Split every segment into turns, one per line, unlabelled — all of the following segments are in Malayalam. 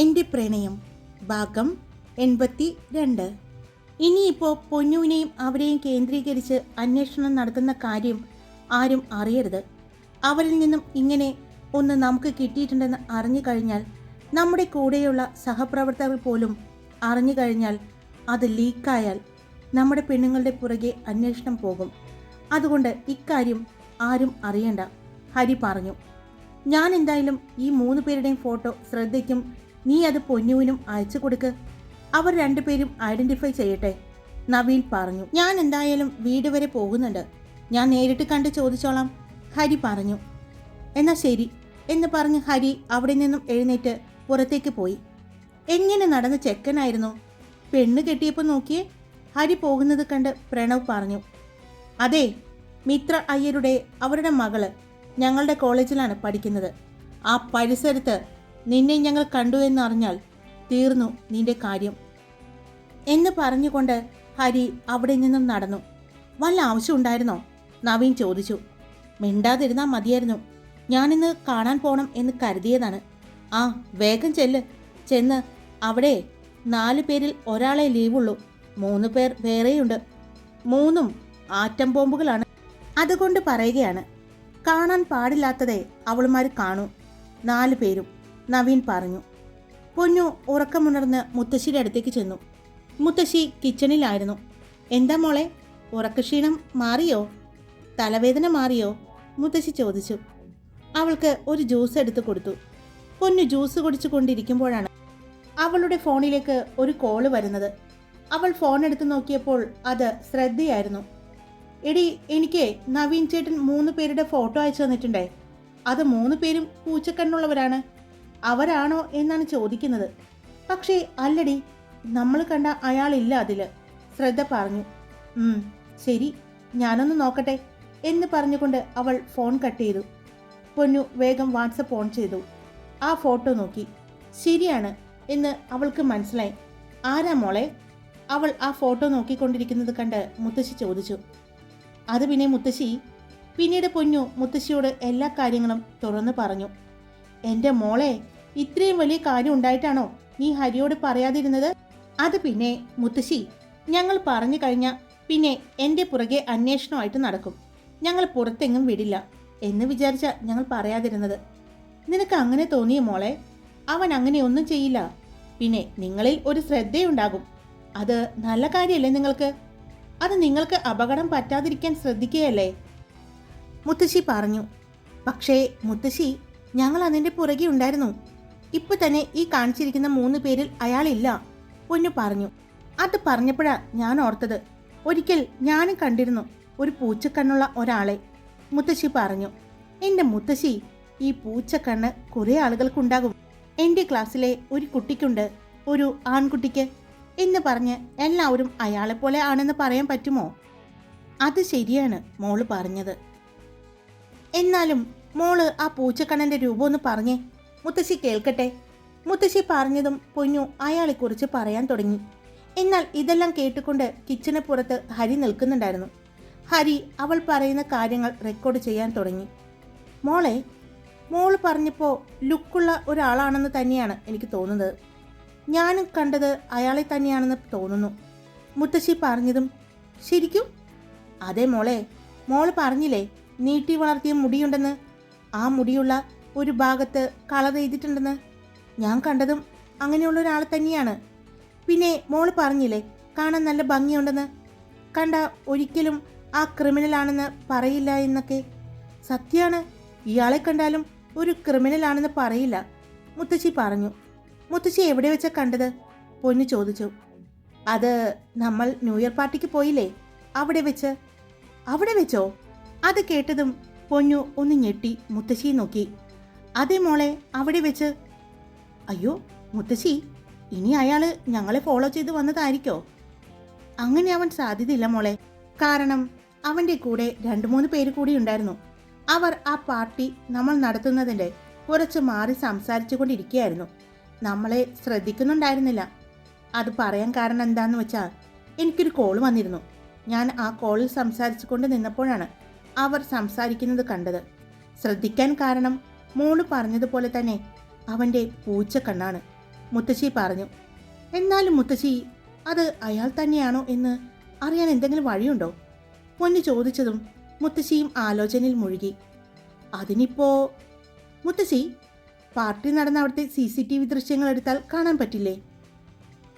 എന്റെ പ്രണയം. ഭാഗം എൺപത്തി രണ്ട് ഇനിയിപ്പോൾ പൊന്നുവിനെയും അവരെയും കേന്ദ്രീകരിച്ച് അന്വേഷണം നടത്തുന്ന കാര്യം ആരും അറിയരുത്. അവരിൽ നിന്നും ഇങ്ങനെ ഒന്ന് നമുക്ക് കിട്ടിയിട്ടുണ്ടെന്ന് അറിഞ്ഞു കഴിഞ്ഞാൽ നമ്മുടെ കൂടെയുള്ള സഹപ്രവർത്തകർ പോലും അറിഞ്ഞു കഴിഞ്ഞാൽ അത് ലീക്കായാൽ നമ്മുടെ പെണ്ണുങ്ങളുടെ പുറകെ അന്വേഷണം പോകും. അതുകൊണ്ട് ഇക്കാര്യം ആരും അറിയണ്ട. ഹരി പറഞ്ഞു. ഞാൻ എന്തായാലും ഈ മൂന്ന് പേരുടെയും ഫോട്ടോ ശ്രദ്ധയ്ക്കും നീ അത് പൊന്നുവിനും അയച്ചു കൊടുക്ക്. അവർ രണ്ടുപേരും ഐഡന്റിഫൈ ചെയ്യട്ടെ നവീൻ പറഞ്ഞു. ഞാൻ എന്തായാലും വീട് വരെ പോകുന്നുണ്ട്. ഞാൻ നേരിട്ട് കണ്ട് ചോദിച്ചോളാം. ഹരി പറഞ്ഞു. എന്നാ ശരി എന്ന് പറഞ്ഞ് ഹരി അവിടെ നിന്നും എഴുന്നേറ്റ് പുറത്തേക്ക് പോയി. എങ്ങനെ നടന്ന ചെക്കനായിരുന്നു? പെണ്ണ് കെട്ടിയപ്പോൾ നോക്കിയേ. ഹരി പോകുന്നത് കണ്ട് പ്രണവ് പറഞ്ഞു. അതെ മിത്ര അയ്യരുടെ അവരുടെ മകൾ ഞങ്ങളുടെ കോളേജിലാണ് പഠിക്കുന്നത്. ആ പരിസരത്ത് നിന്നെ ഞങ്ങൾ കണ്ടു എന്നറിഞ്ഞാൽ തീർന്നു നിന്റെ കാര്യം. എന്ന് പറഞ്ഞുകൊണ്ട് ഹരി അവിടെ നിന്നും നടന്നു. വല്ല ആവശ്യമുണ്ടായിരുന്നോ നവീൻ ചോദിച്ചു. മിണ്ടാതിരുന്നാൽ മതിയായിരുന്നു. ഞാനിന്ന് കാണാൻ പോണം എന്ന് കരുതിയതാണ്. ആ വേഗം ചെല്ല്. ചെന്ന് അവിടെ നാല് പേരിൽ ഒരാളെ ലീവുള്ളൂ. മൂന്ന് പേർ വേറെയുണ്ട്. മൂന്നും ആറ്റം ബോംബുകളാണ്. അതുകൊണ്ട് പറയുകയാണ് കാണാൻ പാടില്ലാത്തതേ അവളുമാർ കാണൂ. നാല് പേരും. നവീൻ പറഞ്ഞു. പൊന്നു ഉറക്കമുണർന്ന് മുത്തശ്ശിയുടെ അടുത്തേക്ക് ചെന്നു. മുത്തശ്ശി കിച്ചണിലായിരുന്നു. എന്താ മോളെ ഉറക്കക്ഷീണം മാറിയോ? തലവേദന മാറിയോ? മുത്തശ്ശി ചോദിച്ചു. അവൾക്ക് ഒരു ജ്യൂസ് എടുത്തു കൊടുത്തു. പൊന്നു ജ്യൂസ് കുടിച്ചു കൊണ്ടിരിക്കുമ്പോഴാണ് അവളുടെ ഫോണിലേക്ക് ഒരു കോൾ വരുന്നത്. അവൾ ഫോൺ എടുത്ത് നോക്കിയപ്പോൾ അത് ശ്രദ്ധയായിരുന്നു. എടി എനിക്ക് നവീൻ ചേട്ടൻ മൂന്ന് പേരുടെ ഫോട്ടോ അയച്ചു തന്നിട്ടുണ്ടേ. അത് മൂന്ന് പേരും പൂച്ചക്കണ്ണുള്ളവരാണ്. അവരാണോ എന്നാണ് ചോദിക്കുന്നത്. പക്ഷേ അല്ലടി നമ്മൾ കണ്ട അയാളില്ല അതിൽ ശ്രദ്ധ പറഞ്ഞു. ശരി ഞാനൊന്ന് നോക്കട്ടെ എന്ന് പറഞ്ഞുകൊണ്ട് അവൾ ഫോൺ കട്ട് ചെയ്തു. പൊന്നു വേഗം വാട്സപ്പ് ഓൺ ചെയ്തു. ആ ഫോട്ടോ നോക്കി. ശരിയാണ് എന്ന് അവൾക്ക് മനസ്സിലായി. ആരാ മോളെ? അവൾ ആ ഫോട്ടോ നോക്കിക്കൊണ്ടിരിക്കുന്നത് കണ്ട് മുത്തശ്ശി ചോദിച്ചു. അത് പിന്നെ മുത്തശ്ശി? പിന്നീട് പൊന്നു മുത്തശ്ശിയോട് എല്ലാ കാര്യങ്ങളും തുറന്നു പറഞ്ഞു. എന്റെ മോളെ ഇത്രയും വലിയ കാര്യം ഉണ്ടായിട്ടാണോ നീ ഹരിയോട് പറയാതിരുന്നത്? അത് പിന്നെ മുത്തശ്ശി ഞങ്ങൾ പറഞ്ഞു കഴിഞ്ഞാൽ പിന്നെ എന്റെ പുറകെ അന്വേഷണമായിട്ട് നടക്കും. ഞങ്ങൾ പുറത്തെങ്ങും വിടില്ല എന്ന് വിചാരിച്ച ഞങ്ങൾ പറയാതിരുന്നത്. നിനക്ക് അങ്ങനെ തോന്നിയ മോളെ? അവൻ അങ്ങനെ ഒന്നും ചെയ്യില്ല. പിന്നെ നിങ്ങളിൽ ഒരു ശ്രദ്ധയുണ്ടാകും. അത് നല്ല കാര്യമല്ലേ നിങ്ങൾക്ക്? അത് നിങ്ങൾക്ക് അപകടം പറ്റാതിരിക്കാൻ ശ്രദ്ധിക്കുകയല്ലേ? മുത്തശ്ശി പറഞ്ഞു. പക്ഷേ മുത്തശ്ശി ഞങ്ങൾ അതിന്റെ പുറകെ ഉണ്ടായിരുന്നു. ഇപ്പൊ തന്നെ ഈ കാണിച്ചിരിക്കുന്ന മൂന്ന് പേരിൽ അയാളില്ല പൊന്നു പറഞ്ഞു. അത് പറഞ്ഞപ്പോഴാ ഞാൻ ഓർത്തത്. ഒരിക്കൽ ഞാനും കണ്ടിരുന്നു ഒരു പൂച്ചക്കണ്ണുള്ള ഒരാളെ. മുത്തശ്ശി പറഞ്ഞു എന്റെ മുത്തശ്ശി ഈ പൂച്ചക്കണ്ണ് കുറേ ആളുകൾക്കുണ്ടാകും. എന്റെ ക്ലാസ്സിലെ ഒരു കുട്ടിക്കുണ്ട് ഒരു ആൺകുട്ടിക്ക്. എന്ന് പറഞ്ഞ് എല്ലാവരും അയാളെപ്പോലെ ആണെന്ന് പറയാൻ പറ്റുമോ? അത് ശരിയാണ് മോൾ പറഞ്ഞത്. എന്നാലും മോൾ ആ പൂച്ചക്കണ്ണന്റെ രൂപം ഒന്ന് പറഞ്ഞേ. മുത്തശ്ശി കേൾക്കട്ടെ. മുത്തശ്ശി പറഞ്ഞതും പൊന്നു അയാളെക്കുറിച്ച് പറയാൻ തുടങ്ങി. എന്നാൽ ഇതെല്ലാം കേട്ടുകൊണ്ട് കിച്ചന് പുറത്ത് ഹരി നിൽക്കുന്നുണ്ടായിരുന്നു. ഹരി അവൾ പറയുന്ന കാര്യങ്ങൾ റെക്കോർഡ് ചെയ്യാൻ തുടങ്ങി. മോളെ മോൾ പറഞ്ഞപ്പോൾ ലുക്കുള്ള ഒരാളാണെന്ന് തന്നെയാണ് എനിക്ക് തോന്നുന്നത്. ഞാനും കണ്ടത് അയാളെ തന്നെയാണെന്ന് തോന്നുന്നു. മുത്തശ്ശി പറഞ്ഞതും ശരിക്കും? അതെ മോളെ മോൾ പറഞ്ഞില്ലേ നീട്ടി വളർത്തിയ മുടിയുണ്ടെന്ന് ആ മുടിയുള്ള ഒരു ഭാഗത്ത് കളർ ചെയ്തിട്ടുണ്ടെന്ന് ഞാൻ കണ്ടതും അങ്ങനെയുള്ള ഒരാൾ തന്നെയാണ്. പിന്നെ മോൾ പറഞ്ഞില്ലേ കാണാൻ നല്ല ഭംഗിയുണ്ടെന്ന്. കണ്ട ഒരിക്കലും ആ ക്രിമിനലാണെന്ന് പറയില്ല എന്നൊക്കെ. സത്യമാണ് ഇയാളെ കണ്ടാലും ഒരു ക്രിമിനലാണെന്ന് പറയില്ല മുത്തശ്ശി പറഞ്ഞു. മുത്തശ്ശി എവിടെ വെച്ചാ കണ്ടത്? പൊന്നു ചോദിച്ചു. അത് നമ്മൾ ന്യൂ ഇയർ പാർട്ടിക്ക് പോയില്ലേ? അവിടെ വെച്ച്. അവിടെ വെച്ചോ? അത് കേട്ടതും പൊന്നു ഒന്ന് ഞെട്ടി മുത്തശ്ശിയെ നോക്കി. അതേ മോളെ അവിടെ വെച്ച്. അയ്യോ മുത്തശ്ശി ഇനി അയാൾ ഞങ്ങളെ ഫോളോ ചെയ്ത് വന്നതായിരിക്കോ? അങ്ങനെ അവൻ സാധ്യതയില്ല മോളെ. കാരണം അവന്റെ കൂടെ രണ്ട് മൂന്ന് പേര് കൂടി ഉണ്ടായിരുന്നു. അവർ ആ പാർട്ടി നമ്മൾ നടത്തുന്നതിന്റെ കുറച്ച് മാറി സംസാരിച്ചു കൊണ്ടിരിക്കുകയായിരുന്നു. നമ്മളെ ശ്രദ്ധിക്കുന്നുണ്ടായിരുന്നില്ല. അത് പറയാൻ കാരണം എന്താണെന്ന് വെച്ചാൽ എനിക്കൊരു കോൾ വന്നിരുന്നു. ഞാൻ ആ കോളിൽ സംസാരിച്ചു കൊണ്ട് നിന്നപ്പോഴാണ് അവർ സംസാരിക്കുന്നത് കണ്ടത്. ശ്രദ്ധിക്കാൻ കാരണം മോൾ പറഞ്ഞതുപോലെ തന്നെ അവന്റെ പൂച്ച കണ്ണാണ്. മുത്തശ്ശി പറഞ്ഞു എന്നാലും മുത്തശ്ശി അത് അയാൾ തന്നെയാണോ എന്ന് അറിയാൻ എന്തെങ്കിലും വഴിയുണ്ടോ? പൊന്നു ചോദിച്ചതും മുത്തശ്ശിയും ആലോചനയിൽ മുഴുകി. അതിനിപ്പോ മുത്തശ്ശി പാർട്ടി നടന്ന അവിടുത്തെ സി സി ടി വി ദൃശ്യങ്ങൾ എടുത്താൽ കാണാൻ പറ്റില്ലേ?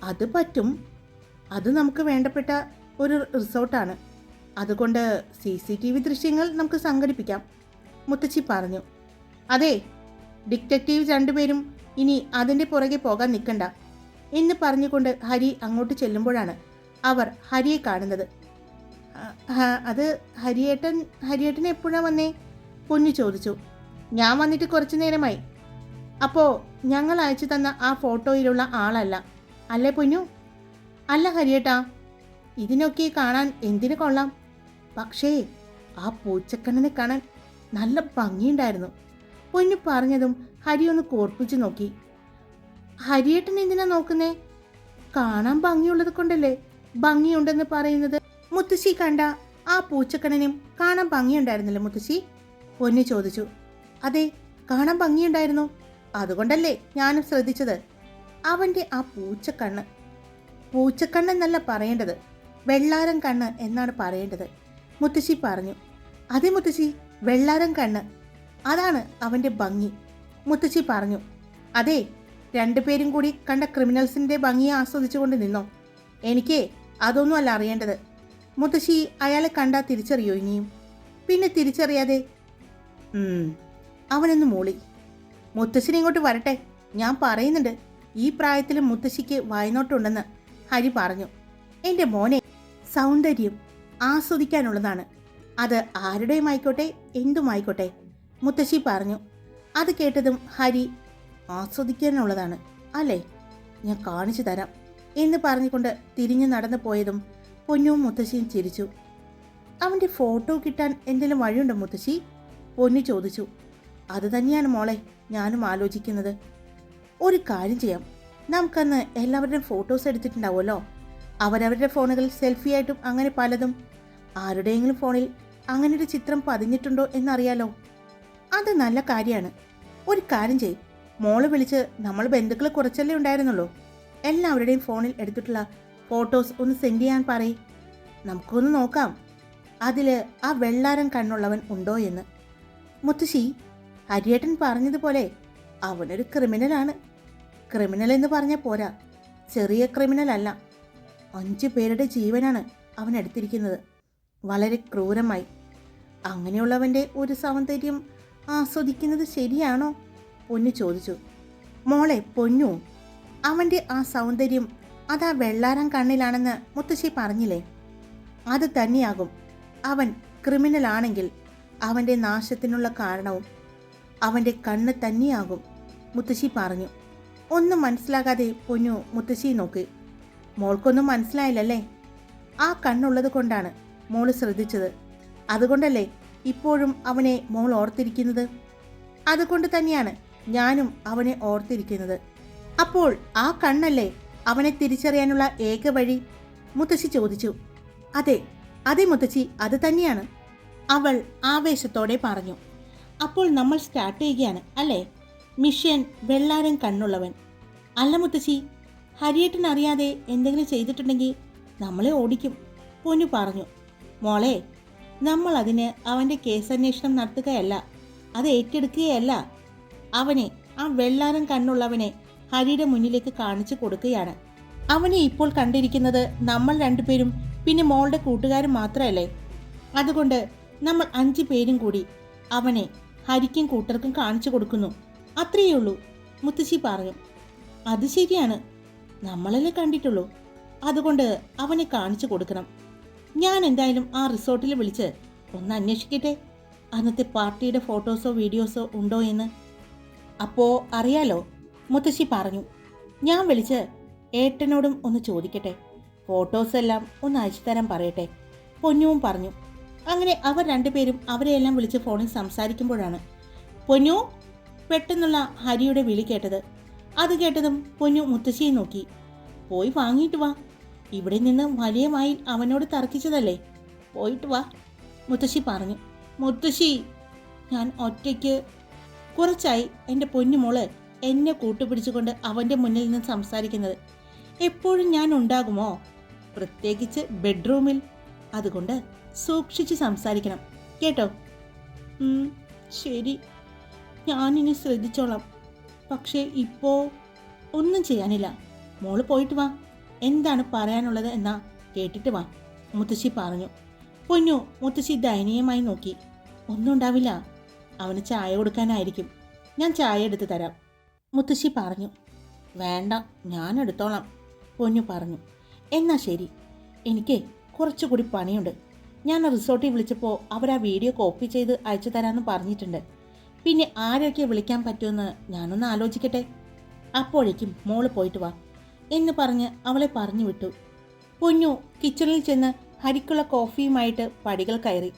അത് പറ്റും. അത് നമുക്ക് വേണ്ടപ്പെട്ട ഒരു റിസോർട്ടാണ്. അതുകൊണ്ട് സി സി ടി വി ദൃശ്യങ്ങൾ നമുക്ക് സംഘടിപ്പിക്കാം. മുത്തച്ഛി പറഞ്ഞു. അതെ ഡിറ്റക്റ്റീവ് രണ്ടുപേരും ഇനി അതിന്റെ പുറകെ പോകാൻ നിൽക്കണ്ട എന്ന് പറഞ്ഞുകൊണ്ട് ഹരി അങ്ങോട്ട് ചെല്ലുമ്പോഴാണ് അവർ ഹരിയെ കാണുന്നത്. "ആ, ആ, അത് ഹരിയേട്ടൻ ഹരിയേട്ടൻ എപ്പോഴാണ് വന്നേ? പൊന്നു ചോദിച്ചു. ഞാൻ വന്നിട്ട് കുറച്ചു നേരമായി. അപ്പോൾ ഞങ്ങൾ അയച്ചു തന്ന ആ ഫോട്ടോയിലുള്ള ആളല്ല. അല്ലേ പൊന്നു? അല്ല ഹരിയേട്ടാ ഇതിനൊക്കെ കാണാൻ എന്തിനു കൊള്ളാം? പക്ഷേ ആ പൂച്ചക്കണ്ണനെ കാണാൻ നല്ല ഭംഗിയുണ്ടായിരുന്നു. പൊന്നു പറഞ്ഞതും ഹരി ഒന്ന് കോർപ്പിച്ചു നോക്കി. ഹരിയേട്ടൻ എന്തിനാ നോക്കുന്നേ? കാണാൻ ഭംഗിയുള്ളത് കൊണ്ടല്ലേ ഭംഗിയുണ്ടെന്ന് പറയുന്നത്? മുത്തശ്ശി കണ്ട ആ പൂച്ചക്കണ്ണനും കാണാൻ ഭംഗിയുണ്ടായിരുന്നില്ലേ മുത്തശ്ശി? പൊന്നു ചോദിച്ചു. അതെ കാണാൻ ഭംഗിയുണ്ടായിരുന്നു. അതുകൊണ്ടല്ലേ ഞാനും ശ്രദ്ധിച്ചത്. അവന്റെ ആ പൂച്ചക്കണ്ണ്. പൂച്ചക്കണ്ണെന്നല്ല പറയേണ്ടത്. വെള്ളാരം കണ്ണ് എന്നാണ് പറയേണ്ടത്. മുത്തശ്ശി പറഞ്ഞു. അതെ മുത്തശ്ശി വെള്ളാരം കണ്ണ്. അതാണ് അവന്റെ ഭംഗി. മുത്തശ്ശി പറഞ്ഞു. അതെ രണ്ടുപേരും കൂടി കണ്ട ക്രിമിനൽസിന്റെ ഭംഗിയെ ആസ്വദിച്ചുകൊണ്ട് നിന്നോ? എനിക്ക് അതൊന്നുമല്ല അറിയേണ്ടത്. മുത്തശ്ശി അയാളെ കണ്ടാൽ തിരിച്ചറിയോ ഇനിയും പിന്നെ തിരിച്ചറിയാതെ അവനൊന്ന് മൂളി. മുത്തശ്ശിനെ ഇങ്ങോട്ട് വരട്ടെ. ഞാൻ പറയുന്നുണ്ട് ഈ പ്രായത്തിലും മുത്തശ്ശിക്ക് വായനോട്ടുണ്ടെന്ന്. ഹരി പറഞ്ഞു. എന്റെ മോനെ സൗന്ദര്യം. ആസ്വദിക്കാനുള്ളതാണ്. അത് ആരുടെയും ആയിക്കോട്ടെ എന്തുമായിക്കോട്ടെ മുത്തശ്ശി പറഞ്ഞു. അത് കേട്ടതും ഹരി ആസ്വദിക്കാനുള്ളതാണ് അല്ലേ? ഞാൻ കാണിച്ചു തരാം എന്ന് പറഞ്ഞുകൊണ്ട് തിരിഞ്ഞു നടന്നു പോയതും പൊന്നും മുത്തശ്ശിയും ചിരിച്ചു. അവന്റെ ഫോട്ടോ കിട്ടാൻ എന്തെങ്കിലും വഴിയുണ്ടോ മുത്തശ്ശി? പൊന്നു ചോദിച്ചു. അത് തന്നെയാണ് മോളെ ഞാനും ആലോചിക്കുന്നത്. ഒരു കാര്യം ചെയ്യാം. നമുക്കന്ന് എല്ലാവരുടെയും ഫോട്ടോസ് എടുത്തിട്ടുണ്ടാവുമല്ലോ? അവരവരുടെ ഫോണുകളിൽ സെൽഫി ആയിട്ടും അങ്ങനെ പലതും. ആരുടെയെങ്കിലും ഫോണിൽ അങ്ങനെ ഒരു ചിത്രം പതിഞ്ഞിട്ടുണ്ടോ എന്നറിയാലോ? അത് നല്ല കാര്യമാണ്. ഒരു കാര്യം ചെയ് മോൾ വിളിച്ച് നമ്മൾ ബന്ധുക്കൾ കുറച്ചല്ലേ ഉണ്ടായിരുന്നുള്ളൂ. എല്ലാവരുടെയും ഫോണിൽ എടുത്തിട്ടുള്ള ഫോട്ടോസ് ഒന്ന് സെൻഡ് ചെയ്യാൻ പറയും. നമുക്കൊന്ന് നോക്കാം. അതിൽ ആ വെള്ളാരം കണ്ണുള്ളവൻ ഉണ്ടോ എന്ന്. മുത്തശ്ശി ഹരിയേട്ടൻ പറഞ്ഞതുപോലെ അവനൊരു ക്രിമിനലാണ് ക്രിമിനൽ എന്ന് പറഞ്ഞാൽ പോരാ. ചെറിയ ക്രിമിനൽ അല്ല. അഞ്ചു പേരുടെ ജീവനാണ് അവൻ എടുത്തിരിക്കുന്നത്. വളരെ ക്രൂരമായി. അങ്ങനെയുള്ളവന്റെ ഒരു സൗന്ദര്യം ആസ്വദിക്കുന്നത് ശരിയാണോ? പൊന്നു ചോദിച്ചു. മോളെ പൊന്നു. അവന്റെ ആ സൗന്ദര്യം അതാ വെള്ളാരം കണ്ണിലാണെന്ന് മുത്തശ്ശി പറഞ്ഞില്ലേ? അത് തന്നെയാകും. അവൻ ക്രിമിനൽ ആണെങ്കിൽ അവന്റെ നാശത്തിനുള്ള കാരണവും അവന്റെ കണ്ണ് തന്നെയാകും മുത്തശ്ശി പറഞ്ഞു. ഒന്നും മനസ്സിലാകാതെ പൊന്നു മുത്തശ്ശി നോക്കി. മോൾക്കൊന്നും മനസ്സിലായില്ലല്ലേ? ആ കണ്ണുള്ളത് കൊണ്ടാണ് മോൾ ശ്രദ്ധിച്ചത്. അതുകൊണ്ടല്ലേ ഇപ്പോഴും അവനെ മോൾ ഓർത്തിരിക്കുന്നത്? അതുകൊണ്ട് തന്നെയാണ് ഞാനും അവനെ ഓർത്തിരിക്കുന്നത്. അപ്പോൾ ആ കണ്ണല്ലേ അവനെ തിരിച്ചറിയാനുള്ള ഏക വഴി? മുത്തശ്ശി ചോദിച്ചു. അതെ അതെ മുത്തശ്ശി അത് തന്നെയാണ്. അവൾ ആവേശത്തോടെ പറഞ്ഞു. അപ്പോൾ നമ്മൾ സ്റ്റാർട്ട് ചെയ്യുകയാണ് അല്ലേ? മിഷൻ വെള്ളാരം കണ്ണുള്ളവൻ. അല്ല മുത്തശ്ശി ഹരിയേട്ടൻ അറിയാതെ എന്തെങ്കിലും ചെയ്തിട്ടുണ്ടെങ്കിൽ നമ്മളെ ഓടിക്കും. പൊന്നു പറഞ്ഞു. മോളെ നമ്മൾ അതിന് അവന്റെ കേസന്വേഷണം നടത്തുകയല്ല അത് ഏറ്റെടുക്കുകയല്ല. അവനെ ആ വെള്ളാരം കണ്ണുള്ളവനെ ഹരിയുടെ മുന്നിലേക്ക് കാണിച്ചു കൊടുക്കുകയാണ്. അവനെ ഇപ്പോൾ കണ്ടിരിക്കുന്നത് നമ്മൾ രണ്ടുപേരും പിന്നെ മോളുടെ കൂട്ടുകാരും മാത്രമല്ലേ? അതുകൊണ്ട് നമ്മൾ അഞ്ചു പേരും കൂടി അവനെ ഹരിക്കും കൂട്ടർക്കും കാണിച്ചു കൊടുക്കുന്നു. അത്രയേ ഉള്ളൂ മുത്തശ്ശി പറഞ്ഞു. അത് ശരിയാണ്. നമ്മളല്ലേ കണ്ടിട്ടുള്ളൂ. അതുകൊണ്ട് അവനെ കാണിച്ചു കൊടുക്കണം. ഞാൻ എന്തായാലും ആ റിസോർട്ടിൽ വിളിച്ച് ഒന്ന് അന്വേഷിക്കട്ടെ? അന്നത്തെ പാർട്ടിയുടെ ഫോട്ടോസോ വീഡിയോസോ ഉണ്ടോ എന്ന്? അപ്പോ അറിയാലോ മുത്തശ്ശി പറഞ്ഞു. ഞാൻ വിളിച്ച് ഏട്ടനോടും ഒന്ന് ചോദിക്കട്ടെ. ഫോട്ടോസ് എല്ലാം ഒന്ന് അയച്ചു തരാൻ പറയട്ടെ. പൊന്നുവും പറഞ്ഞു. അങ്ങനെ അവർ രണ്ടുപേരും അവരെയെല്ലാം വിളിച്ച് ഫോണിൽ സംസാരിക്കുമ്പോഴാണ് പൊന്നു പെട്ടെന്നുള്ള ഹരിയുടെ വിളി കേട്ടത്. അത് കേട്ടതും പൊന്നു മുത്തശ്ശിയെ നോക്കി. പോയി വാങ്ങിയിട്ട് വാ. ഇവിടെ നിന്ന് വലിയ വായിൽ അവനോട് തർക്കിച്ചതല്ലേ. പോയിട്ട് വാ മുത്തശ്ശി പറഞ്ഞു. മുത്തശ്ശി ഞാൻ ഒറ്റയ്ക്ക് കുറച്ചായി എന്റെ പൊന്നുമോൾ എന്നെ കൂട്ടുപിടിച്ചുകൊണ്ട് അവന്റെ മുന്നിൽ നിന്ന് സംസാരിക്കുന്നത്. എപ്പോഴും ഞാൻ ഉണ്ടാകുമോ? പ്രത്യേകിച്ച് ബെഡ്റൂമിൽ. അതുകൊണ്ട് സൂക്ഷിച്ച് സംസാരിക്കണം. കേട്ടോ? ശരി. ഞാനിനി ശ്രദ്ധിച്ചോളാം. പക്ഷേ ഇപ്പോൾ ഒന്നും ചെയ്യാനില്ല. മോൾ പോയിട്ട് വാ. എന്താണ് പറയാനുള്ളത് എന്നാ കേട്ടിട്ട് വാ മുത്തശ്ശി പറഞ്ഞു. പൊന്നു മുത്തശ്ശി ദയനീയമായി നോക്കി. ഒന്നും ഉണ്ടാവില്ല. അവന് ചായ കൊടുക്കാനായിരിക്കും. ഞാൻ ചായ എടുത്ത് തരാം. മുത്തശ്ശി പറഞ്ഞു. വേണ്ട ഞാൻ എടുത്തോളാം. പൊന്നു പറഞ്ഞു. എന്നാ ശരി. എനിക്ക് കുറച്ചുകൂടി പണിയുണ്ട്. ഞാൻ റിസോർട്ടിൽ വിളിച്ചപ്പോൾ അവർ ആ വീഡിയോ കോപ്പി ചെയ്ത് അയച്ചു തരാമെന്ന് പറഞ്ഞിട്ടുണ്ട്. പിന്നെ ആരൊക്കെ വിളിക്കാൻ പറ്റുമെന്ന് ഞാനൊന്ന് ആലോചിക്കട്ടെ. അപ്പോഴേക്കും മോൾ പോയിട്ട് വാ എന്ന് പറഞ്ഞ് അവളെ പറഞ്ഞു വിട്ടു. പൊന്നു കിച്ചണിൽ ചെന്ന് ഹരിക്കുള്ള കോഫിയുമായിട്ട് പടികൾ കയറി.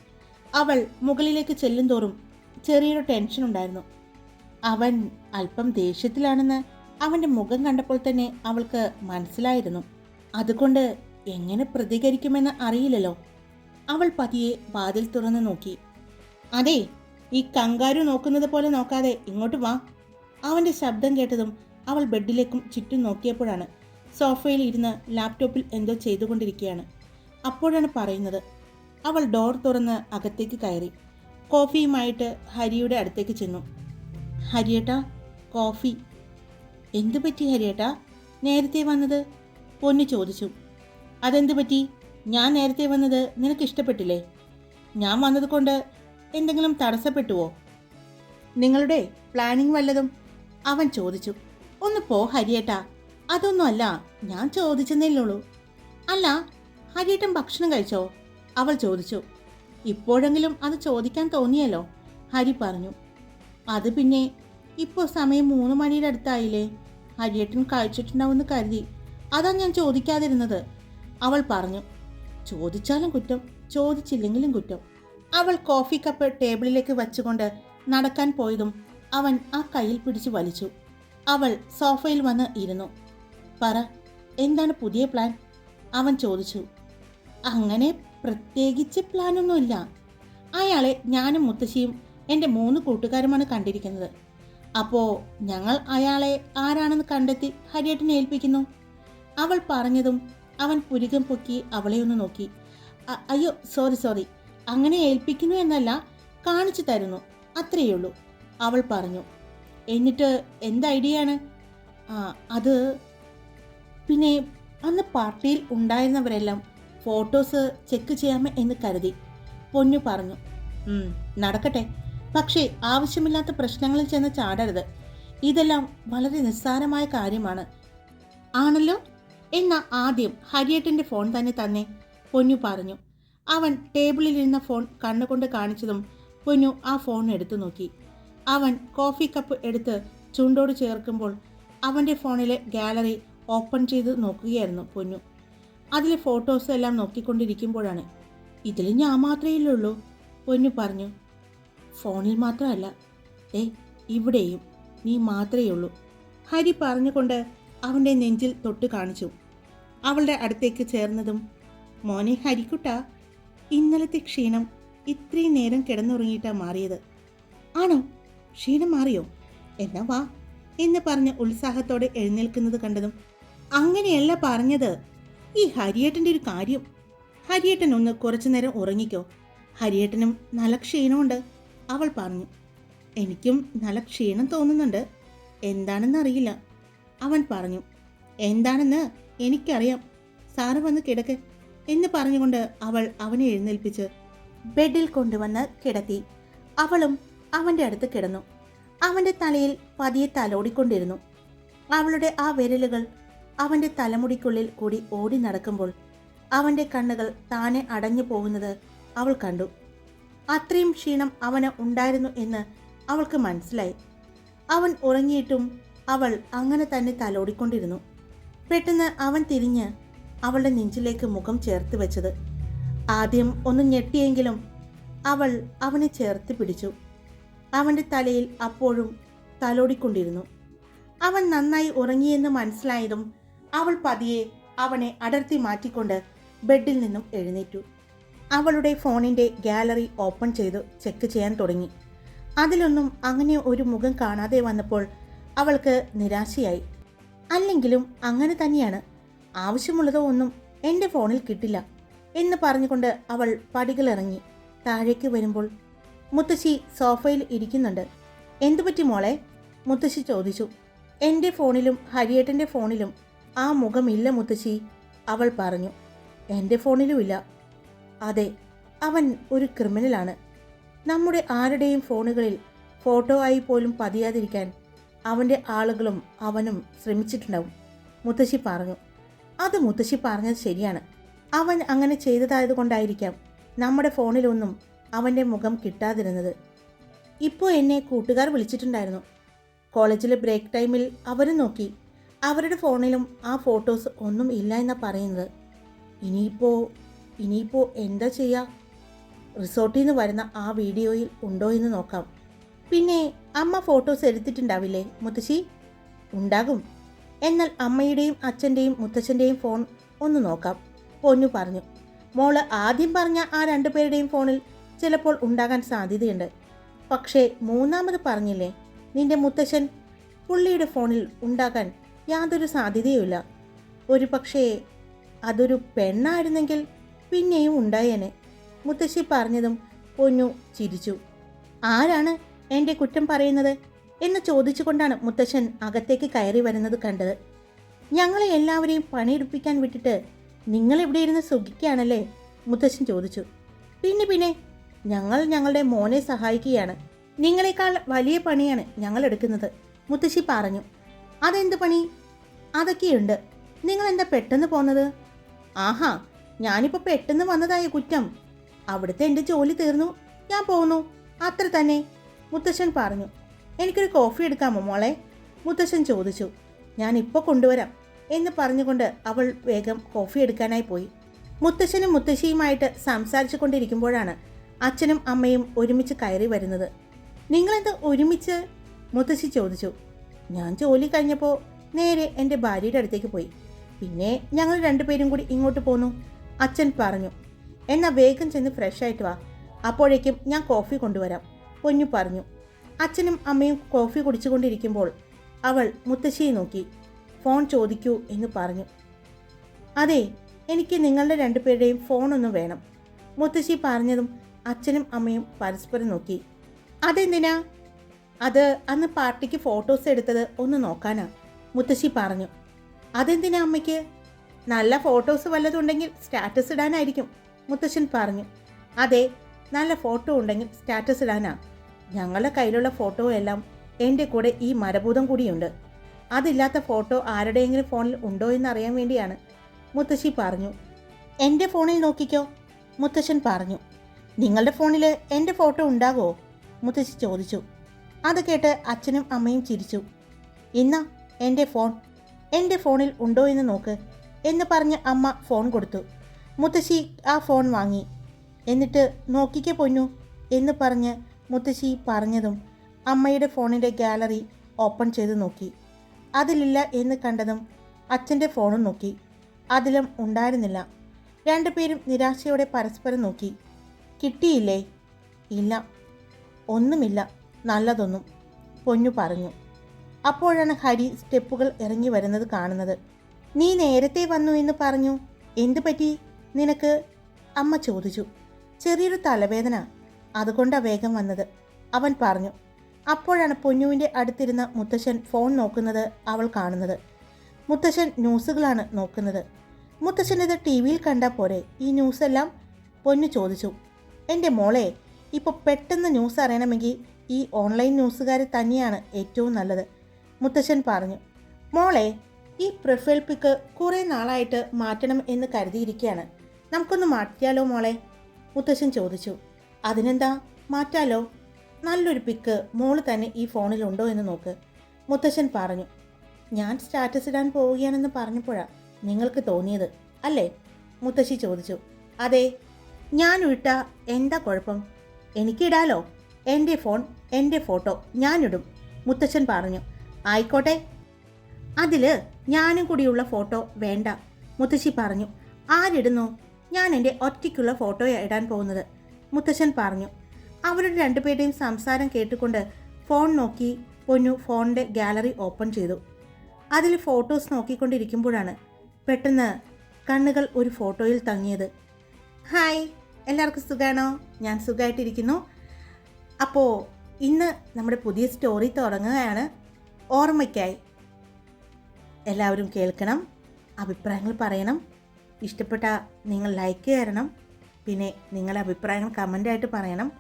അവൾ മുകളിലേക്ക് ചെല്ലും തോറും ചെറിയൊരു ടെൻഷൻ ഉണ്ടായിരുന്നു. അവൻ അല്പം ദേഷ്യത്തിലാണെന്ന് അവന്റെ മുഖം കണ്ടപ്പോൾ തന്നെ അവൾക്ക് മനസ്സിലായിരുന്നു. അതുകൊണ്ട് എങ്ങനെ പ്രതികരിക്കുമെന്ന് അറിയില്ലല്ലോ. അവൾ പതിയെ വാതിൽ തുറന്ന് നോക്കി. അതെ ഈ കങ്കാരു നോക്കുന്നത് പോലെ നോക്കാതെ ഇങ്ങോട്ട് വാ. അവന്റെ ശബ്ദം കേട്ടതും അവൾ ബെഡിലേക്കും ചുറ്റും നോക്കിയപ്പോഴാണ് സോഫയിൽ ഇരുന്ന് ലാപ്ടോപ്പിൽ എന്തോ ചെയ്തുകൊണ്ടിരിക്കുകയാണ്. അപ്പോഴാണ് പറയുന്നത് അവൾ ഡോർ തുറന്ന് അകത്തേക്ക് കയറി. കോഫിയുമായിട്ട് ഹരിയുടെ അടുത്തേക്ക് ചെന്നു. ഹരിയേട്ടാ കോഫി. എന്തു പറ്റി ഹരിയേട്ടാ? നേരത്തെ വന്നത്? പൊന്നു ചോദിച്ചു. അതെന്തു പറ്റി? ഞാൻ നേരത്തെ വന്നത് നിനക്ക് ഇഷ്ടപ്പെട്ടില്ലേ? ഞാൻ വന്നത് കൊണ്ട് എന്തെങ്കിലും തടസ്സപ്പെട്ടുവോ? നിങ്ങളുടെ പ്ലാനിങ് വല്ലതും? അവൻ ചോദിച്ചു. ഒന്ന് പോ ഹരിയേട്ടാ. അതൊന്നുമല്ല ഞാൻ ചോദിച്ചെന്നേയുള്ളൂ അല്ല ഹരിയേട്ടൻ ഭക്ഷണം കഴിച്ചോ? അവൾ ചോദിച്ചു. ഇപ്പോഴെങ്കിലും അത് ചോദിക്കാൻ തോന്നിയല്ലോ ഹരി പറഞ്ഞു. അത് പിന്നെ ഇപ്പോൾ സമയം മൂന്ന് മണിയുടെ അടുത്തായില്ലേ? ഹരിയേട്ടൻ കഴിച്ചിട്ടുണ്ടാവുമെന്ന് കരുതി. അതാ ഞാൻ ചോദിക്കാതിരുന്നത് അവൾ പറഞ്ഞു. ചോദിച്ചാലും കുറ്റം ചോദിച്ചില്ലെങ്കിലും കുറ്റം. അവൾ കോഫി കപ്പ് ടേബിളിലേക്ക് വച്ചുകൊണ്ട് നടക്കാൻ പോയതും അവൻ ആ കയ്യിൽ പിടിച്ചു വലിച്ചു. അവൾ സോഫയിൽ വന്ന് ഇരുന്നു. പറ എന്താണ് പുതിയ പ്ലാൻ അവൻ ചോദിച്ചു. അങ്ങനെ പ്രത്യേകിച്ച് പ്ലാനൊന്നുമില്ല അയാളെ ഞാനും മുത്തശ്ശിയും എന്റെ മൂന്ന് കൂട്ടുകാരുമാണ് കണ്ടിരിക്കുന്നത്. അപ്പോൾ ഞങ്ങൾ അയാളെ ആരാണെന്ന് കണ്ടെത്തി ഹരിയേട്ടനെ ഏൽപ്പിക്കുന്നു. അവൾ പറഞ്ഞതും അവൻ പുരുകം പൊക്കി അവളെ ഒന്ന് നോക്കി. അയ്യോ സോറി സോറി അങ്ങനെ ഏൽപ്പിക്കുന്നു എന്നല്ല കാണിച്ചു തരുന്നു. അത്രയേ ഉള്ളൂ. അവൾ പറഞ്ഞു എന്നിട്ട് എന്ത് ഐഡിയയാണ് ആ അത് പിന്നെ അന്ന് പാർട്ടിയിൽ ഉണ്ടായിരുന്നവരെല്ലാം ഫോട്ടോസ് ചെക്ക് ചെയ്യാമേ എന്ന് കരുതി. പൊന്നു പറഞ്ഞു "ഉം, നടക്കട്ടെ. പക്ഷേ ആവശ്യമില്ലാത്ത പ്രശ്നങ്ങളിൽ ചെന്ന് ചാടരുത്. ഇതെല്ലാം വളരെ നിസ്സാരമായ കാര്യമാണ്. ആണല്ലോ? എന്നാ ആദ്യം ഹരിയേട്ടന്റെ ഫോൺ തന്നെ തന്നെ പൊന്നു പറഞ്ഞു. അവൻ ടേബിളിലിരുന്ന ഫോൺ കണ്ണുകൊണ്ട് കാണിച്ചതും പൊന്നു ആ ഫോൺ എടുത്തു നോക്കി. അവൻ കോഫി കപ്പ് എടുത്ത് ചുണ്ടോട് ചേർക്കുമ്പോൾ അവന്റെ ഫോണിലെ ഗാലറി ഓപ്പൺ ചെയ്ത് നോക്കുകയായിരുന്നു പൊന്നു. അതിലെ ഫോട്ടോസ് എല്ലാം നോക്കിക്കൊണ്ടിരിക്കുമ്പോഴാണ്. ഇതിൽ ഞാൻ മാത്രമേ ഉള്ളൂ പൊന്നു പറഞ്ഞു. ഫോണിൽ മാത്രമല്ല. ഏ ഇവിടെയും നീ മാത്രമേ ഉള്ളൂ ഹരി പറഞ്ഞുകൊണ്ട് അവന്റെ നെഞ്ചിൽ തൊട്ട് കാണിച്ചു. അവളുടെ അടുത്തേക്ക് ചേർന്നതും മോനെ ഹരിക്കുട്ട ഇന്നലത്തെ ക്ഷീണം ഇത്രയും നേരം കിടന്നുറങ്ങിയിട്ടാ മാറിയത്. ആണോ? ക്ഷീണം മാറിയോ? എന്നാ വാ എന്ന് പറഞ്ഞ് ഉത്സാഹത്തോടെ എഴുന്നേൽക്കുന്നത് കണ്ടതും അങ്ങനെയല്ല പറഞ്ഞത്. ഈ ഹരിയേട്ടന്റെ ഒരു കാര്യം. ഹരിയേട്ടൻ ഒന്ന് കുറച്ചു നേരം ഉറങ്ങിക്കോ. ഹരിയേട്ടനും നല്ല ക്ഷീണമുണ്ട് അവൾ പറഞ്ഞു. എനിക്കും നല്ല ക്ഷീണം തോന്നുന്നുണ്ട്. എന്താണെന്ന് അറിയില്ല അവൻ പറഞ്ഞു. എന്താണെന്ന് എനിക്കറിയാം. സാറ് വന്ന് കിടക്ക്. എന്ന് പറഞ്ഞുകൊണ്ട് അവൾ അവനെ എഴുന്നേൽപ്പിച്ച് ബെഡിൽ കൊണ്ടുവന്ന് കിടത്തി. അവളും അവന്റെ അടുത്ത് കിടന്നു. അവന്റെ തലയിൽ പതിയെ തലോടിക്കൊണ്ടിരുന്നു അവളുടെ ആ വിരലുകൾ അവന്റെ തലമുടിക്കുള്ളിൽ കൂടി ഓടി നടക്കുമ്പോൾ അവന്റെ കണ്ണുകൾ താനെ അടഞ്ഞു പോകുന്നത് അവൾ കണ്ടു. അത്രയും ക്ഷീണം അവന് ഉണ്ടായിരുന്നു എന്ന് അവൾക്ക് മനസ്സിലായി. അവൻ ഉറങ്ങിയിട്ടും അവൾ അങ്ങനെ തന്നെ തലോടിക്കൊണ്ടിരുന്നു. പെട്ടെന്ന് അവൻ തിരിഞ്ഞ് അവളുടെ നെഞ്ചിലേക്ക് മുഖം ചേർത്ത് വെച്ചത്. ആദ്യം ഒന്ന് ഞെട്ടിയെങ്കിലും അവൾ അവനെ ചേർത്ത് പിടിച്ചു. അവന്റെ തലയിൽ അപ്പോഴും തലോടിക്കൊണ്ടിരുന്നു. അവൻ നന്നായി ഉറങ്ങിയെന്ന് മനസ്സിലായതും അവൾ പതിയെ അവനെ അടർത്തി മാറ്റിക്കൊണ്ട് ബെഡിൽ നിന്നും എഴുന്നേറ്റു. അവളുടെ ഫോണിന്റെ ഗാലറി ഓപ്പൺ ചെയ്ത് ചെക്ക് ചെയ്യാൻ തുടങ്ങി. അതിലൊന്നും അങ്ങനെ ഒരു മുഖം കാണാതെ വന്നപ്പോൾ അവൾക്ക് നിരാശയായി. അല്ലെങ്കിലും അങ്ങനെ തന്നെയാണ്. ആവശ്യമുള്ളതോ ഒന്നും എന്റെ ഫോണിൽ കിട്ടില്ല എന്ന് പറഞ്ഞുകൊണ്ട് അവൾ പടികളിറങ്ങി താഴേക്ക് വരുമ്പോൾ മുത്തശ്ശി സോഫയിൽ ഇരിക്കുന്നുണ്ട്. എന്തുപറ്റി മോളെ? മുത്തശ്ശി ചോദിച്ചു. എന്റെ ഫോണിലും ഹരിയേട്ടന്റെ ഫോണിലും ആ മുഖമില്ല മുത്തശ്ശി അവൾ പറഞ്ഞു. എന്റെ ഫോണിലുമില്ല. അതെ അവൻ ഒരു ക്രിമിനലാണ്. നമ്മുടെ ആരുടെയും ഫോണുകളിൽ ഫോട്ടോ ആയി പോലും പതിയാതിരിക്കാൻ അവന്റെ ആളുകളും അവനും ശ്രമിച്ചിട്ടുണ്ടാവും മുത്തശ്ശി പറഞ്ഞു. അത് മുത്തശ്ശി പറഞ്ഞത് ശരിയാണ്. അവൻ അങ്ങനെ ചെയ്തതായത് കൊണ്ടായിരിക്കാം നമ്മുടെ ഫോണിലൊന്നും അവന്റെ മുഖം കിട്ടാതിരുന്നത്. ഇപ്പോൾ എന്നെ കൂട്ടുകാർ വിളിച്ചിട്ടുണ്ടായിരുന്നു. കോളേജിലെ ബ്രേക്ക് ടൈമിൽ അവരും നോക്കി. അവരുടെ ഫോണിലും ആ ഫോട്ടോസ് ഒന്നും ഇല്ല എന്നാണ് പറയുന്നത്. ഇനിയിപ്പോൾ ഇനിയിപ്പോൾ എന്താ ചെയ്യുക റിസോർട്ടിൽ നിന്ന് വരുന്ന ആ വീഡിയോയിൽ ഉണ്ടോ എന്ന് നോക്കാം. പിന്നെ അമ്മ ഫോട്ടോസ് എടുത്തിട്ടുണ്ടാവില്ലേ മുത്തശ്ശി? ഉണ്ടാകും. എന്നാൽ അമ്മയുടെയും അച്ഛന്റെയും മുത്തച്ഛന്റെയും ഫോൺ ഒന്ന് നോക്കാം. പൊന്നു പറഞ്ഞു. മോൾ ആദ്യം പറഞ്ഞ ആ രണ്ടുപേരുടെയും ഫോണിൽ ചിലപ്പോൾ ഉണ്ടാകാൻ സാധ്യതയുണ്ട്. പക്ഷേ മൂന്നാമത് പറഞ്ഞില്ലേ? നിന്റെ മുത്തശ്ശൻ പുള്ളിയുടെ ഫോണിൽ ഉണ്ടാകാൻ യാതൊരു സാധ്യതയുമില്ല. ഒരു പക്ഷേ അതൊരു പെണ്ണായിരുന്നെങ്കിൽ പിന്നെയും ഉണ്ടായേനെ. മുത്തശ്ശി പറഞ്ഞതും പൊന്നു ചിരിച്ചു. ആരാണ് എന്റെ കുറ്റം പറയുന്നത്? എന്ന് ചോദിച്ചുകൊണ്ടാണ് മുത്തശ്ശൻ അകത്തേക്ക് കയറി വരുന്നത് കണ്ടത്. ഞങ്ങളെ എല്ലാവരെയും പണിയെടുപ്പിക്കാൻ വിട്ടിട്ട് നിങ്ങൾ ഇവിടെ ഇരുന്ന് സുഖിക്കുകയാണല്ലേ? മുത്തശ്ശൻ ചോദിച്ചു. പിന്നെ പിന്നെ ഞങ്ങൾ ഞങ്ങളുടെ മോനെ സഹായിക്കുകയാണ്. നിങ്ങളെക്കാൾ വലിയ പണിയാണ് ഞങ്ങൾ എടുക്കുന്നത് മുത്തശ്ശി പറഞ്ഞു. അതെന്ത് പണി? അതൊക്കെയുണ്ട്. നിങ്ങൾ എന്താ പെട്ടെന്ന് പോന്നത്? ആഹാ ഞാനിപ്പോൾ പെട്ടെന്ന് വന്നതായ കുറ്റം. അവിടുത്തെ എന്റെ ജോലി തീർന്നു ഞാൻ പോന്നു. അത്ര തന്നെ മുത്തശ്ശൻ പറഞ്ഞു. എനിക്കൊരു കോഫി എടുക്കാമോ മോളെ? മുത്തശ്ശൻ ചോദിച്ചു. ഞാൻ ഇപ്പോൾ കൊണ്ടുവരാം എന്ന് പറഞ്ഞുകൊണ്ട് അവൾ വേഗം കോഫി എടുക്കാനായി പോയി. മുത്തശ്ശനും മുത്തശ്ശിയുമായിട്ട് സംസാരിച്ചു കൊണ്ടിരിക്കുമ്പോഴാണ് അച്ഛനും അമ്മയും ഒരുമിച്ച് കയറി വരുന്നത്. നിങ്ങളെന്ത് ഒരുമിച്ച്? മുത്തശ്ശി ചോദിച്ചു. ഞാൻ ജോലി കഴിഞ്ഞപ്പോൾ നേരെ എന്റെ ഭാര്യയുടെ അടുത്തേക്ക് പോയി. പിന്നെ ഞങ്ങൾ രണ്ടുപേരും കൂടി ഇങ്ങോട്ട് പോന്നു അച്ഛൻ പറഞ്ഞു. എന്നാൽ വേഗം ചെന്ന് ഫ്രഷ് ആയിട്ട് വാ. അപ്പോഴേക്കും ഞാൻ കോഫി കൊണ്ടുവരാം പൊന്നു പറഞ്ഞു. അച്ഛനും അമ്മയും കോഫി കുടിച്ചുകൊണ്ടിരിക്കുമ്പോൾ അവൾ മുത്തശ്ശിയെ നോക്കി. ഫോൺ ചോദിക്കൂ എന്ന് പറഞ്ഞു. അതെ എനിക്ക് നിങ്ങളുടെ രണ്ടുപേരുടെയും ഫോണൊന്നും വേണം മുത്തശ്ശി പറഞ്ഞതും അച്ഛനും അമ്മയും പരസ്പരം നോക്കി. അതെന്തിനാ? അത് അന്ന് പാർട്ടിക്ക് ഫോട്ടോസ് എടുത്തത് ഒന്ന് നോക്കാനാ മുത്തശ്ശി പറഞ്ഞു. അതെന്തിനാ അമ്മയ്ക്ക്? നല്ല ഫോട്ടോസ് വല്ലതുണ്ടെങ്കിൽ സ്റ്റാറ്റസ് ഇടാനായിരിക്കും മുത്തശ്ശൻ പറഞ്ഞു. അതെ നല്ല ഫോട്ടോ ഉണ്ടെങ്കിൽ സ്റ്റാറ്റസ് ഇടാനാ ഞങ്ങളുടെ കയ്യിലുള്ള ഫോട്ടോ എല്ലാം എന്റെ കൂടെ ഈ മരഭൂതം കൂടിയുണ്ട്. അതില്ലാത്ത ഫോട്ടോ ആരുടെയെങ്കിലും ഫോണിൽ ഉണ്ടോ എന്ന് അറിയാൻ വേണ്ടിയാണ് മുത്തശ്ശി പറഞ്ഞു. എന്റെ ഫോണിൽ നോക്കിക്കോ മുത്തശ്ശൻ പറഞ്ഞു. നിങ്ങളുടെ ഫോണിൽ എന്റെ ഫോട്ടോ ഉണ്ടാകുമോ മുത്തശ്ശി ചോദിച്ചു. അത് കേട്ട് അച്ഛനും അമ്മയും ചിരിച്ചു. ഇന്ന എന്റെ ഫോൺ എന്റെ ഫോണിൽ ഉണ്ടോ എന്ന് നോക്ക് എന്ന് പറഞ്ഞ് അമ്മ ഫോൺ കൊടുത്തു. മുത്തശ്ശി ആ ഫോൺ വാങ്ങി. എന്നിട്ട് നോക്കിക്കേ പൊന്നു എന്ന് പറഞ്ഞ് മുത്തശ്ശി പറഞ്ഞതും അമ്മയുടെ ഫോണിന്റെ ഗാലറി ഓപ്പൺ ചെയ്ത് നോക്കി. അതിലില്ല എന്ന് കണ്ടതും അച്ഛന്റെ ഫോണും നോക്കി. അതിലും ഉണ്ടായിരുന്നില്ല. രണ്ടുപേരും നിരാശയോടെ പരസ്പരം നോക്കി. കിട്ടിയില്ലേ? ഇല്ല. ഒന്നുമില്ല. നല്ലതൊന്നും. പൊന്നു പറഞ്ഞു. അപ്പോഴാണ് ഹരി സ്റ്റെപ്പുകൾ ഇറങ്ങി വരുന്നത് കാണുന്നത്. നീ നേരത്തെ വന്നു എന്ന് പറഞ്ഞു. എന്തു പറ്റി? നിനക്ക് അമ്മ ചോദിച്ചു. ചെറിയൊരു തലവേദന. അതുകൊണ്ടാ വേഗം വന്നത്. അവൻ പറഞ്ഞു അപ്പോഴാണ് പൊന്നുവിന്റെ അടുത്തിരുന്ന മുത്തശ്ശൻ ഫോൺ നോക്കുന്നത് അവൾ കാണുന്നത്. മുത്തശ്ശൻ ന്യൂസുകളാണ് നോക്കുന്നത്. മുത്തശ്ശനത് ടി വിയിൽ കണ്ടാൽ പോരെ. ഈ ന്യൂസെല്ലാം പൊന്നു ചോദിച്ചു. എന്റെ മോളെ ഇപ്പോൾ പെട്ടെന്ന് ന്യൂസ് അറിയണമെങ്കിൽ ഈ ഓൺലൈൻ ന്യൂസുകാർ തന്നെയാണ് ഏറ്റവും നല്ലത് മുത്തശ്ശൻ പറഞ്ഞു. മോളെ ഈ പ്രൊഫൈൽ പിക്ക് കുറേ നാളായിട്ട് മാറ്റണം എന്ന് കരുതിയിരിക്കുകയാണ്. നമുക്കൊന്ന് മാറ്റിയാലോ മോളെ? മുത്തശ്ശൻ ചോദിച്ചു. അതിനെന്താ? മാറ്റാലോ? നല്ലൊരു പിക്ക് മോൾ തന്നെ ഈ ഫോണിലുണ്ടോ എന്ന് നോക്ക്. മുത്തശ്ശൻ പറഞ്ഞു ഞാൻ സ്റ്റാറ്റസ് ഇടാൻ പോവുകയാണെന്ന് പറഞ്ഞപ്പോഴാണ് നിങ്ങൾക്ക് തോന്നിയത് അല്ലേ? മുത്തശ്ശി ചോദിച്ചു അതെ ഞാൻ ഇട്ട എന്താ കുഴപ്പം? എനിക്കിടാലോ എന്റെ ഫോൺ എന്റെ ഫോട്ടോ ഞാനിടും മുത്തച്ഛൻ പറഞ്ഞു ആയിക്കോട്ടെ. അതിൽ ഞാനും കൂടിയുള്ള ഫോട്ടോ വേണ്ട മുത്തശ്ശി പറഞ്ഞു ആരിടുന്നു? ഞാൻ എന്റെ ഒറ്റയ്ക്കുള്ള ഫോട്ടോ ഇടാൻ പോകുന്നത്. മുത്തശ്ശൻ പറഞ്ഞു. അവരുടെ രണ്ടുപേരുടെയും സംസാരം കേട്ടുകൊണ്ട് ഫോൺ നോക്കി പൊന്നു ഫോണിന്റെ ഗാലറി ഓപ്പൺ ചെയ്തു. അതിൽ ഫോട്ടോസ് നോക്കിക്കൊണ്ടിരിക്കുമ്പോഴാണ് പെട്ടെന്ന് കണ്ണുകൾ ഒരു ഫോട്ടോയിൽ തങ്ങിയത്. ഹായ് എല്ലാവർക്കും സുഖമാണോ ഞാൻ സുഖമായിട്ടിരിക്കുന്നു അപ്പോൾ ഇന്ന് നമ്മുടെ പുതിയ സ്റ്റോറി തുടങ്ങുകയാണ്. ഓർമ്മയ്ക്കായി. എല്ലാവരും കേൾക്കണം അഭിപ്രായങ്ങൾ പറയണം. ഇഷ്ടപ്പെട്ട നിങ്ങൾ ലൈക്ക് തരണം പിന്നെ നിങ്ങളുടെ അഭിപ്രായങ്ങൾ കമന്റായിട്ട് പറയണം.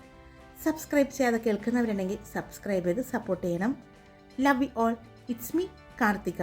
സബ്സ്ക്രൈബ് ചെയ്യാതെ കേൾക്കുന്നവരുണ്ടെങ്കിൽ സബ്സ്ക്രൈബ് ചെയ്ത് സപ്പോർട്ട് ചെയ്യണം. Love you all it's me Karthika.